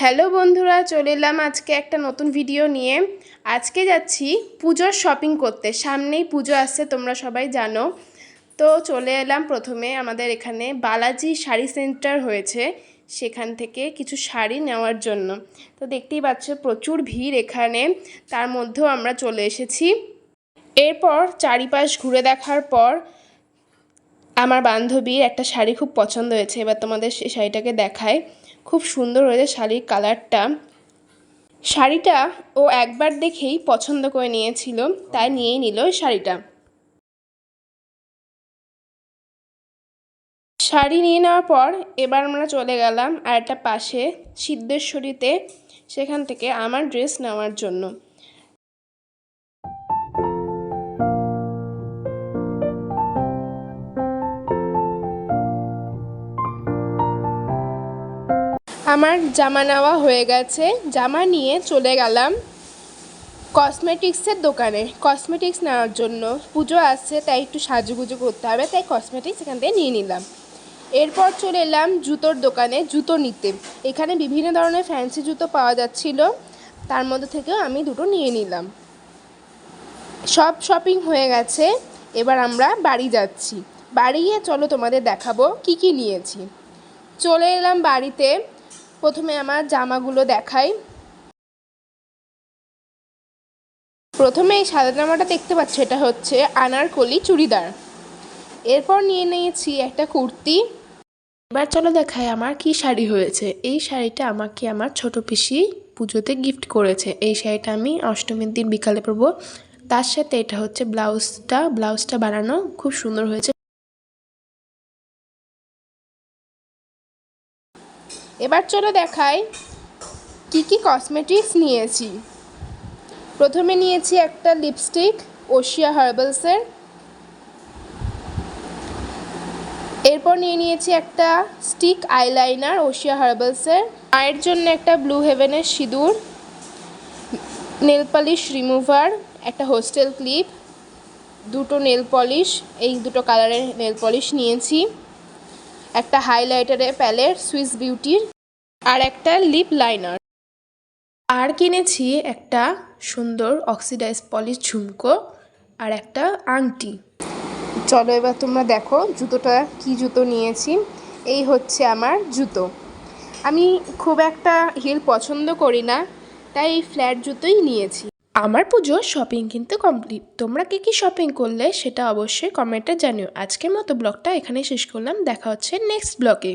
Hello বন্ধুরা, চলে এলাম আজকে একটা নতুন ভিডিও নিয়ে। আজকে যাচ্ছি পুজোর শপিং করতে। সামনেই পুজো আসছে, তোমরা সবাই জানো। তো চলে এলাম প্রথমে, আমাদের এখানে বালাজি শাড়ি সেন্টার হয়েছে, সেখান থেকে কিছু শাড়ি নেওয়ার জন্য। তো দেখতেই পাচ্ছ, প্রচুর ভিড় এখানে। তার মধ্যেও আমরা চলে এসেছি। এরপর চারিপাশ ঘুরে দেখার পর আমার বান্ধবীর একটা শাড়ি খুব পছন্দ হয়েছে। এবার তোমাদের সেই শাড়িটাকে দেখায়। খুব সুন্দর হয়েছে শাড়ির কালারটা। শাড়িটা ও একবার দেখেই পছন্দ করে নিয়েছিল, তাই নিয়েই নিল শাড়িটা। শাড়ি নিয়ে নেওয়ার পর এবার আমরা চলে গেলাম আর একটা পাশে সিদ্ধেশ্বরীতে, সেখান থেকে আমার ড্রেস নেওয়ার জন্য। আমার জামা নেওয়া হয়ে গেছে। জামা নিয়ে চলে গেলাম কসমেটিক্সের দোকানে। কসমেটিক্স নেওয়ার জন্য। পুজো আসছে তাই একটু সাজুগুজু করতে হবে, তাই কসমেটিক্স এখান থেকে নিয়ে নিলাম। এরপর চলে এলাম জুতোর দোকানে, জুতো নিতে। এখানে বিভিন্ন ধরনের ফ্যান্সি জুতো পাওয়া যাচ্ছিল। তার মধ্যে থেকেও আমি দুটো নিয়ে নিলাম। সব শপিং হয়ে গেছে। এবার আমরা বাড়ি যাচ্ছি। বাড়ি গিয়ে চলো তোমাদের দেখাবো কি কি নিয়েছি। চলে এলাম বাড়িতে। প্রথমে আমার জামাগুলো দেখাই। প্রথমে এই সাদা জামাটা দেখতে পাচ্ছ, এটা হচ্ছে আনারকলি চুড়িদার। এরপর নিয়ে নিয়েছি একটা কুর্তি। এবার চলো দেখায় আমার কি শাড়ি হয়েছে। এই শাড়িটা আমাকে আমার ছোট পিসি পুজোতে গিফট করেছে। এই শাড়িটা আমি অষ্টমীর দিন বিকালে পরবো। তার সাথে এটা হচ্ছে ব্লাউজটা ব্লাউজটা বানানো খুব সুন্দর হয়েছে। এবার চলো দেখাই কি কি কসমেটিক্স নিয়েছি। প্রথমে নিয়েছি একটা লিপস্টিক ওশিয়া হার্বালসের এরপর নিয়ে নিয়েছি একটা স্টিক আইলাইনার ওশিয়া হার্বালসের মায়ের জন্য একটা ব্লু হেভেনের সিঁদুর নেল পলিশ রিমুভার একটা হোস্টেল ক্লিপ দুটো নেল পলিশ এই দুটো কালারের নেল পলিশ নিয়েছি। একটা হাইলাইটারের প্যালেট সুইস বিউটির আর একটা লিপ লাইনার আর কিনেছি একটা সুন্দর অক্সিডাইজ পলিশ ঝুমকো আর একটা আংটি। চলো এবার তোমরা দেখো জুতোটা কি জুতো নিয়েছি। এই হচ্ছে আমার জুতো। আমি খুব একটা হিল পছন্দ করি না, তাই এই ফ্ল্যাট জুতোই নিয়েছি। আমার পুজো শপিং কিন্তু কমপ্লিট তোমরা কি কি শপিং করলে সেটা অবশ্যই কমেন্টে জানিও। আজকের মতো ব্লগটা এখানেই শেষ করলাম। দেখা হচ্ছে নেক্সট ব্লগে